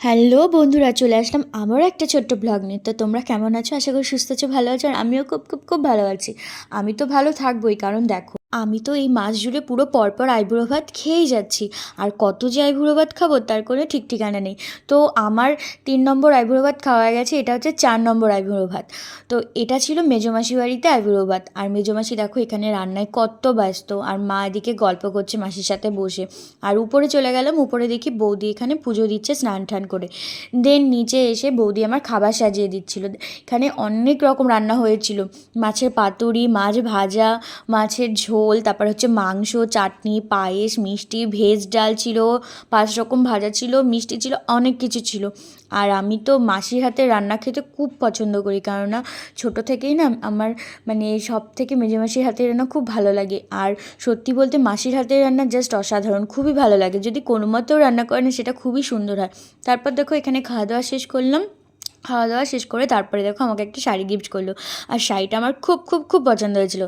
Hello বন্ধুরা, চলে আসলাম আমারও একটা ছোট্ট ব্লগ নিয়ে। তো তোমরা কেমন আছো? আশা করি সুস্থ আছো, ভালো আছো, আর আমিও খুব খুব খুব ভালো আছি। আমি তো ভালো থাকবোই, কারণ দেখো আমি তো এই মাস জুড়ে পুরো পরপর আইবুড়ো ভাত খেয়েই যাচ্ছি। আর কত যে আইবুড়ো ভাত খাব তার কোনো ঠিক ঠিকানা নেই। তো আমার তিন নম্বর আইবুড়ো ভাত খাওয়া গেছে, এটা হচ্ছে চার নম্বর আইবুড়ো ভাত। তো এটা ছিল মেজোমাসি বাড়িতে আইবুড়ো ভাত। আর মেজোমাসি দেখো এখানে রান্নায় কত ব্যস্ত। আর মা এদিকে গল্প করছে মাসির সাথে বসে। আর উপরে চলে গেলাম, উপরে দেখি বৌদি এখানে পুজো দিচ্ছে স্নান টান করে। দেন নিচে এসে বৌদি আমার খাবার সাজিয়ে দিচ্ছিল। এখানে অনেক রকম রান্না হয়েছিল। মাছের পাতুরি, মাছ ভাজা, মাছের ঝোল তারপর হচ্ছে মাংস, চাটনি, পায়েস, মিষ্টি, ভেজ ডাল ছিল, পাঁচ রকম ভাজা ছিল, মিষ্টি ছিল, অনেক কিছু ছিল। আর আমি তো মাসির হাতে রান্না খেতে খুব পছন্দ করি, কেননা ছোটো থেকেই না আমার মানে সব থেকে মেজে মাসির হাতের রান্না খুব ভালো লাগে। আর সত্যি বলতে মাসির হাতের রান্না জাস্ট অসাধারণ, খুবই ভালো লাগে। যদি কোনো মতেও রান্না করে না সেটা খুবই সুন্দর হয়। তারপর দেখো এখানে খাওয়া দাওয়া শেষ করলাম। খাওয়া দাওয়া শেষ করে তারপরে দেখো আমাকে একটা শাড়ি গিফট করল। আর শাড়িটা আমার খুব খুব খুব পছন্দ হয়েছিল।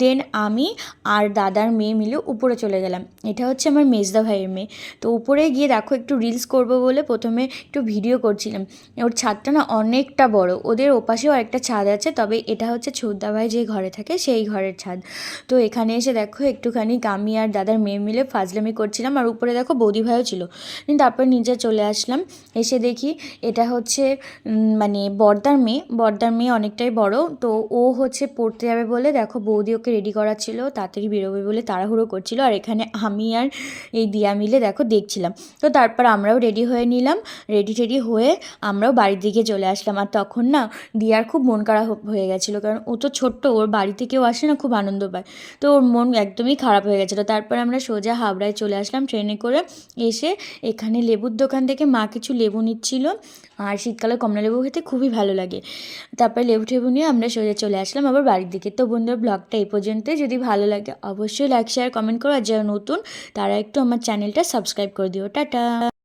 দেন আমি আর দাদার মেয়ে মিলে উপরে চলে গেলাম। এটা হচ্ছে আমার মেজদা ভাইয়ের মেয়ে। তো উপরে গিয়ে দেখো একটু রিলস করব বলে প্রথমে একটু ভিডিও করছিলাম। ওর ছাদটা না অনেকটা বড়। ওদের ওপাশেও আরেকটা ছাদ আছে, তবে এটা হচ্ছে ছোদ্দা ভাই যে ঘরে থাকে সেই ঘরের ছাদ। তো এখানে এসে দেখো একটুখানি আমি আর দাদার মেয়ে মিলে ফাজলামি করছিলাম। আর উপরে দেখো বৌদি ভাইও ছিল। তারপর নিচে চলে আসলাম। এসে দেখি এটা হচ্ছে মানে বর্দার মেয়ে বর্দার মেয়ে অনেকটাই বড়। তো ও হচ্ছে পড়তে যাবে বলে দেখো বৌদি ওকে রেডি করাচ্ছিল, তাড়াতাড়ি বেরোবে বলে তাড়াহুড়ো করছিল। আর এখানে আমি আর এই দিয়া মিলে দেখো দেখছিলাম। তো তারপর আমরাও রেডি হয়ে নিলাম রেডি টেডি হয়ে আমরাও বাড়ির দিকে চলে আসলাম। আর তখন না দিয়ার খুব মন খারাপ হয়ে গেছিল, কারণ ও তো ছোট্ট, ওর বাড়িতে কেউ আসে না, খুব আনন্দ পায়। তো ওর মন একদমই খারাপ হয়ে গেছিল। তারপর আমরা সোজা হাবড়ায় চলে আসলাম ট্রেনে করে। এসে এখানে লেবুর দোকান থেকে মা কিছু লেবু নিচ্ছিল। আর শীতকালে কমলা লেবু খেতে খুবই ভালো লাগে। তারপরে লেবু টেবু নিয়ে আমরা সোজা চলে আসলাম আবার বাড়ির দিকে। তো বন্ধুর, ব্লগটা এই পর্যন্তই। যদি ভালো লাগে অবশ্যই লাইক শেয়ার কমেন্ট করো। আর যারা নতুন, তারা একটু আমার চ্যানেলটা সাবস্ক্রাইব করে দিও। টাটা!